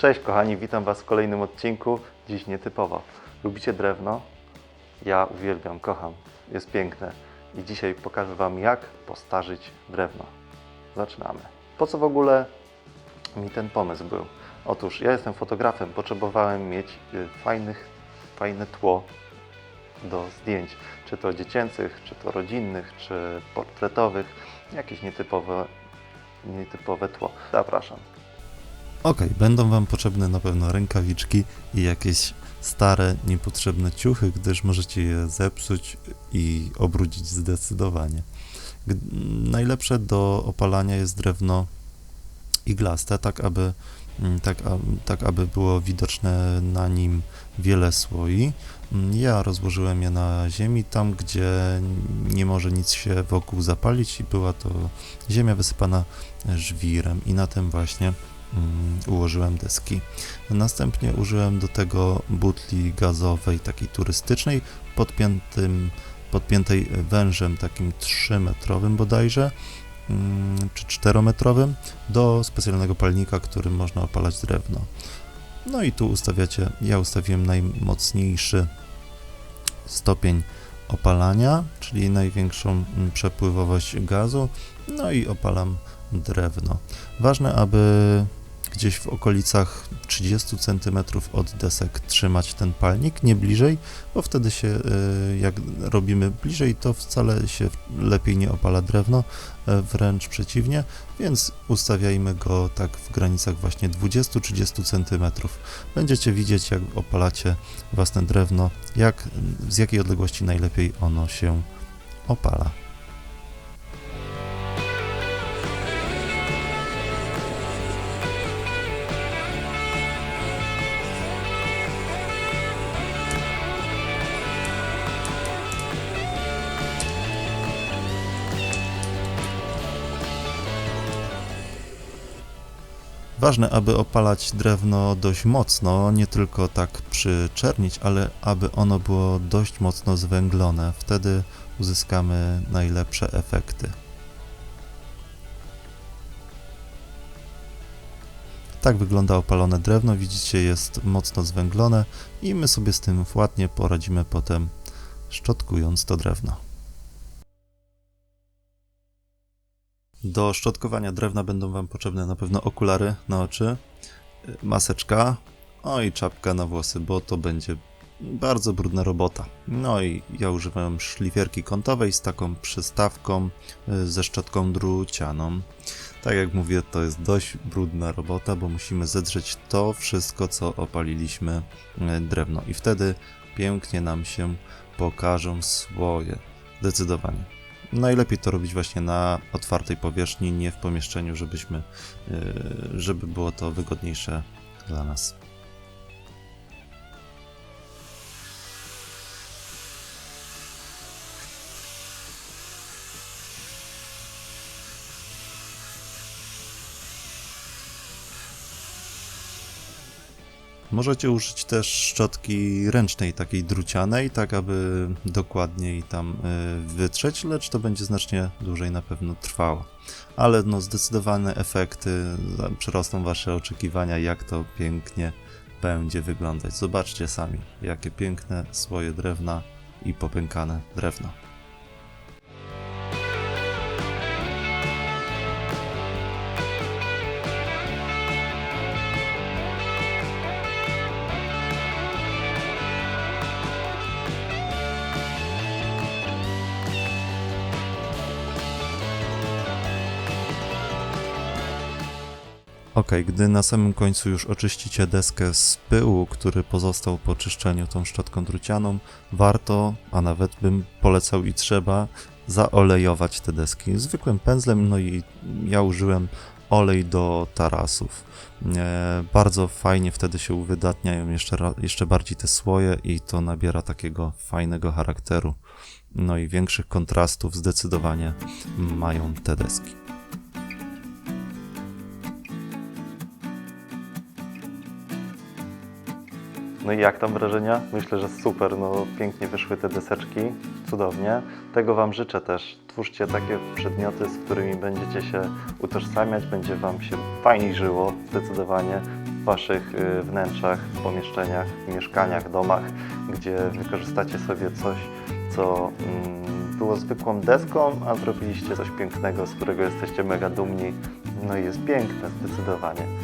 Cześć kochani, witam Was w kolejnym odcinku. Dziś nietypowo. Lubicie drewno? Ja uwielbiam, kocham. Jest piękne. I dzisiaj pokażę Wam, jak postarzyć drewno. Zaczynamy. Po co w ogóle mi ten pomysł był? Otóż ja jestem fotografem, potrzebowałem mieć y, fajnych, fajne tło do zdjęć, czy to dziecięcych, czy to rodzinnych, czy portretowych, jakieś nietypowe, nietypowe tło. Zapraszam. Okej, będą Wam potrzebne na pewno rękawiczki i jakieś stare, niepotrzebne ciuchy, gdyż możecie je zepsuć i obrudzić zdecydowanie. Najlepsze do opalania jest drewno iglaste, tak aby, mm, tak, tak aby było widoczne na nim wiele słoi. Mm, Ja rozłożyłem je na ziemi, tam gdzie nie może nic się wokół zapalić i była to ziemia wysypana żwirem i na tym właśnie ułożyłem deski. Następnie użyłem do tego butli gazowej, takiej turystycznej, podpiętym, podpiętej wężem takim 3-metrowym bodajże, mm, czy 4-metrowym, do specjalnego palnika, którym można opalać drewno. No i tu ustawiacie, ja ustawiłem najmocniejszy stopień opalania, czyli największą mm, przepływowość gazu, no i opalam drewno. Ważne, aby gdzieś w okolicach 30 cm od desek trzymać ten palnik, nie bliżej, bo wtedy się, y, jak robimy bliżej, to wcale się lepiej nie opala drewno, e, wręcz przeciwnie, więc ustawiajmy go tak w granicach właśnie 20-30 cm. Będziecie widzieć, jak opalacie własne drewno, jak, z jakiej odległości najlepiej ono się opala. Ważne, aby opalać drewno dość mocno, nie tylko tak przyczernić, ale aby ono było dość mocno zwęglone. Wtedy uzyskamy najlepsze efekty. Tak wygląda opalone drewno. Widzicie, jest mocno zwęglone i my sobie z tym ładnie poradzimy potem, szczotkując to drewno. Do szczotkowania drewna będą Wam potrzebne na pewno okulary na oczy, y, maseczka, o i czapka na włosy, bo to będzie bardzo brudna robota. No i ja używam szlifierki kątowej z taką przystawką y, ze szczotką drucianą. Tak jak mówię, to jest dość brudna robota, bo musimy zedrzeć to wszystko, co opaliliśmy y, drewno i wtedy pięknie nam się pokażą słoje. Zdecydowanie. Najlepiej to robić właśnie na otwartej powierzchni, nie w pomieszczeniu, żebyśmy, yy, żeby było to wygodniejsze dla nas. Możecie użyć też szczotki ręcznej, takiej drucianej, tak aby dokładniej tam y, wytrzeć, lecz to będzie znacznie dłużej na pewno trwało. Ale no zdecydowane efekty przerosną wasze oczekiwania, jak to pięknie będzie wyglądać. Zobaczcie sami, jakie piękne słoje drewna i popękane drewno. Ok, gdy na samym końcu już oczyścicie deskę z pyłu, który pozostał po czyszczeniu tą szczotką drucianą, warto, a nawet bym polecał i trzeba, zaolejować te deski zwykłym pędzlem, no i ja użyłem olej do tarasów. E, bardzo fajnie wtedy się uwydatniają jeszcze, jeszcze bardziej te słoje i to nabiera takiego fajnego charakteru. No i większych kontrastów zdecydowanie mają te deski. No i jak tam wrażenia? Myślę, że super, no pięknie wyszły te deseczki, cudownie. Tego Wam życzę też. Twórzcie takie przedmioty, z którymi będziecie się utożsamiać, będzie Wam się fajniej żyło, zdecydowanie. w Waszych y, wnętrzach, pomieszczeniach, mieszkaniach, domach, gdzie wykorzystacie sobie coś, co mm, było zwykłą deską, a zrobiliście coś pięknego, z którego jesteście mega dumni. No i jest piękne zdecydowanie.